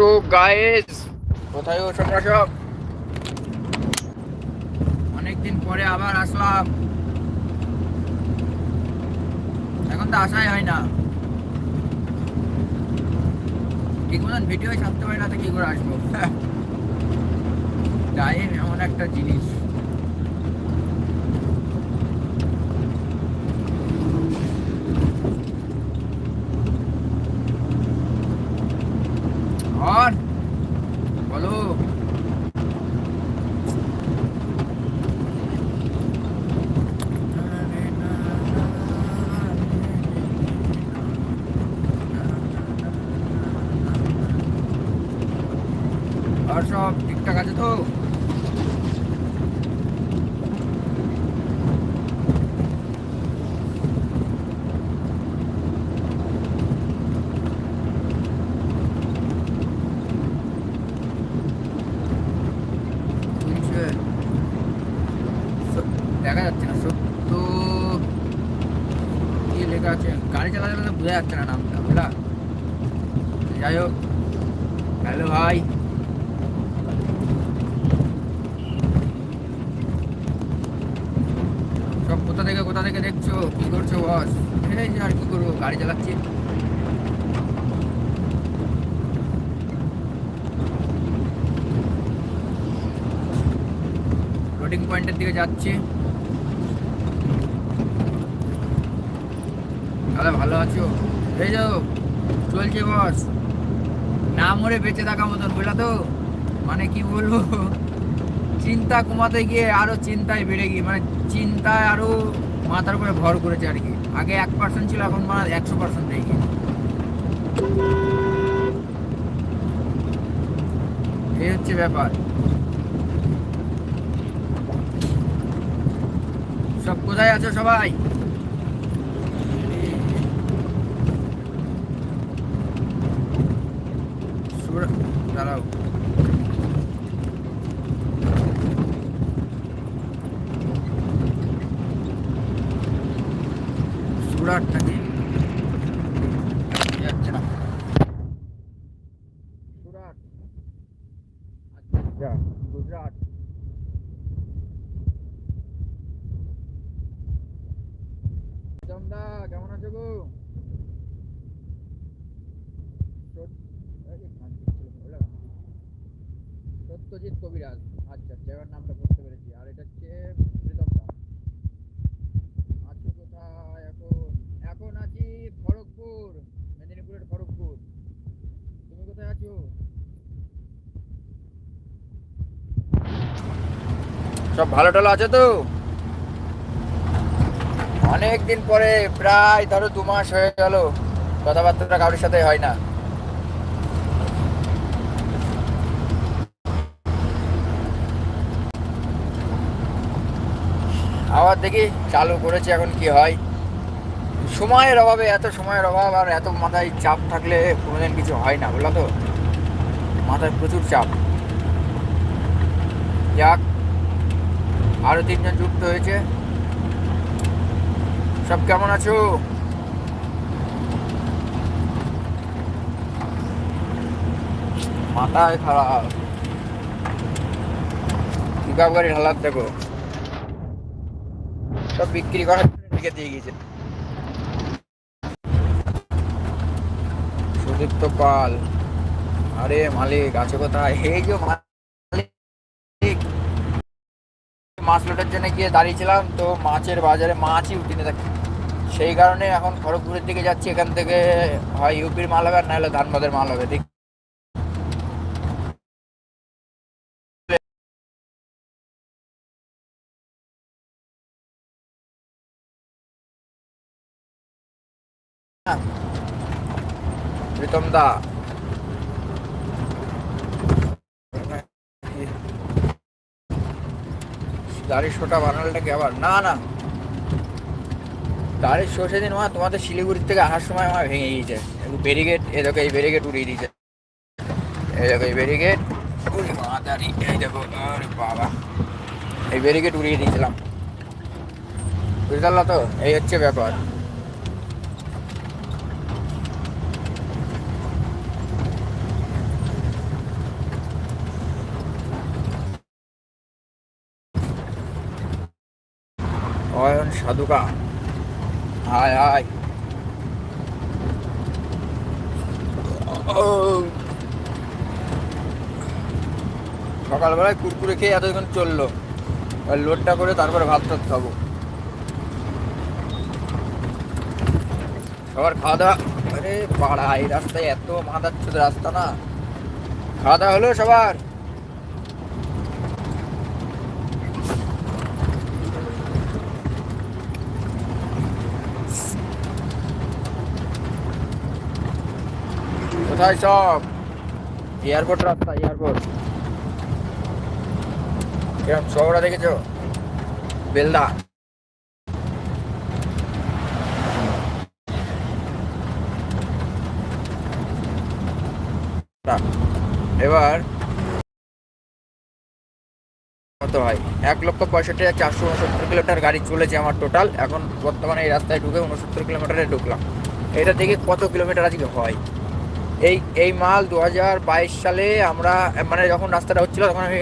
So guys কোথায় তোমরা সব অনেকদিন পরে আবার আসলাম। এখন তো আসাই হয় না। ঠিক মতন ভিডিও ছাড়তে পারি না, তো কি করে আসব? টাইম এমন একটা জিনিস। আর সব ঠিকঠাক আছে তো? দেখা যাচ্ছে না সত্য লেখা আছে? গাড়ি বোঝা যাচ্ছে না নামটা যাই হোক, হ্যালো ভাই সব কোথা থেকে, কোথা থেকে দেখছ? কি করছ, বস? এই আর কি করব, গাড়ি চালাচ্ছি। লোডিং পয়েন্টের দিকে যাচ্ছি। দাদা, ভালো আছো? এই যাও চলছে, বস। না মরে বেঁচে থাকা মতন, বুঝলা তো? মানে কি বলব? চিন্তা কমাতে গিয়ে আরও চিন্তায় বেড়ে গিয়ে মানে চিন্তায় আরও মাথার উপরে ভর করেছে আর কি। আগে এক পার্সেন্ট ছিল, এখন মানে একশো পার্সেন্ট হয়ে গিয়ে এই হচ্ছে ব্যাপার। সব কোথায় আছো সবাই? সুরাট নাকি সুরাট আচ্ছা? সত্যজিৎ কবিরাজ। আচ্ছা আচ্ছা এবার নামটা বুঝতে পেরেছি। আর এটা হচ্ছে কোথায় এখন এখন আছি খড়গপুর মেদিনীপুরের খড়গপুর তুমি কোথায় আছো সব ভালো টালো আছে তো? অনেক দিন পরে, প্রায় ধরো দু মাস হয়ে গেল, কথাবার্তা কারোর সাথে হয় না। আবার দেখি চালু করেছি, এখন কি হয়। সময়ের অভাবে, এত সময়ের অভাব, আর এত মাথায় চাপ থাকলে কোনোদিন কিছু হয় না বুঝলা তো? মাথায় প্রচুর চাপ। যাক আরও তিনজন যুক্ত হয়েছে। সব কেমন আছো? মাথায় খারাপ। পিকআপ গাড়ির হালাত দেখো? সব বিক্রি করার দিকে দিয়ে গিয়েছে। সুদীপ্ত পাল। আরে মালিক, আছে কোথায়? এই যে মালিক মাছ লোটার জন্য গিয়ে দাঁড়িয়েছিলাম, তো মাছের বাজারে মাছই উঠিনে থাকে সেই কারণে এখন খড়গপুরের দিকে যাচ্ছি, এখান থেকে হয় ইউপির মাল হবে আর নাহলে ধানবাদের মাল হবে। দেখি প্রীতম দা। গাড়ির শোটা বানালটা কি আবার? না না। দাড়ি শো সেদিন মা তোমাদের শিলিগুড়ির থেকে আসার সময় আমার ভেঙে গিয়েছে। ব্যারিগেট এ দেখো, এই ব্যারিগেট উড়িয়ে দিয়েছে। এই দেখো, এই ব্যারিগেড মাদারি এই দেখো আরে বাবা। এই ব্যারিগেট উড়িয়ে দিয়েছিলাম। বুঝতে পারলা তো? এই হচ্ছে ব্যাপার। সাধুকা। হায় হায় সকালবেলায় কুরকুরে খেয়ে এতক্ষণ চলল। লোডটা করে তারপরে ভাত টাত খাব। সবার খাওয়া দাওয়া আরে পাড়া এই রাস্তায় এত মাদাচ্ছুদ রাস্তা না। খাওয়া দাওয়া হলো সবার। কোথায় সব? এয়ারপোর্ট রাস্তা এয়ারপোর্ট কিরম শহরটা দেখেছ? বেলদা। এবার কত হয় এক লক্ষ পঁয়ষট্টি হাজার চারশো উনসত্তর কিলোমিটার গাড়ি চলেছে আমার টোটাল এখন বর্তমানে এই রাস্তায় ঢুকে উনসত্তর কিলোমিটারে ঢুকলাম। এটা থেকে কত কিলোমিটার আজকে হয়? এই এই মাল দু হাজার বাইশ সালে আমরা মানে যখন রাস্তাটা হচ্ছিল তখন আমি